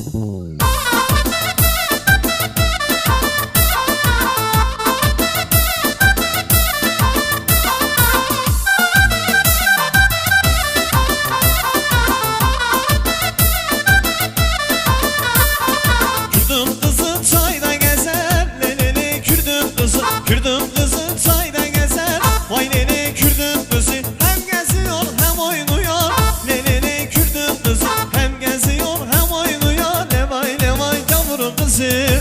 Mm-hmm. Yavrum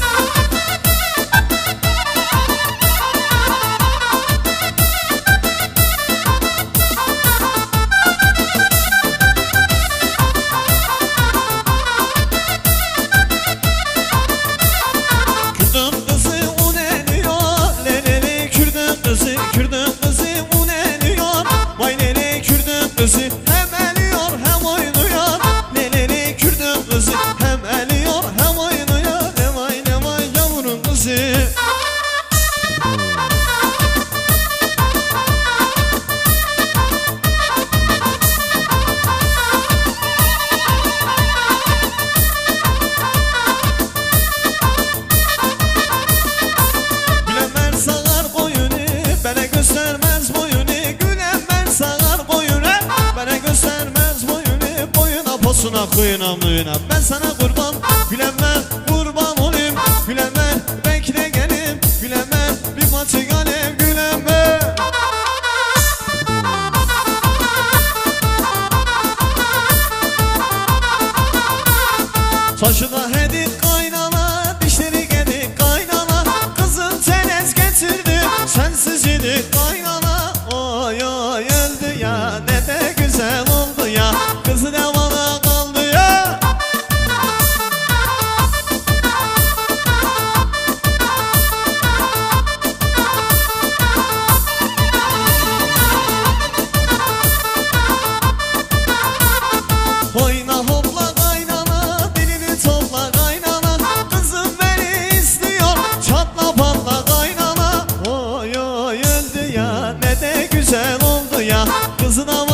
göstermez boyunu boyunu Bana göstermez boyunu Boyuna posuna kuyuna muyuna. Ben sana kurban Gülenler kurban olayım. Gülenler bekle gelin Gülenler bir maçı galem Gülenler. Saçı da ya Ne de güzel oldu ya Kızı ne bana kaldı ya? Oyna hopla kaynana Dilini topla kaynana Kızım beni istiyor. Çatla patla kaynana. Oy oy öldü ya Ne de güzel oldu ya Kızın ama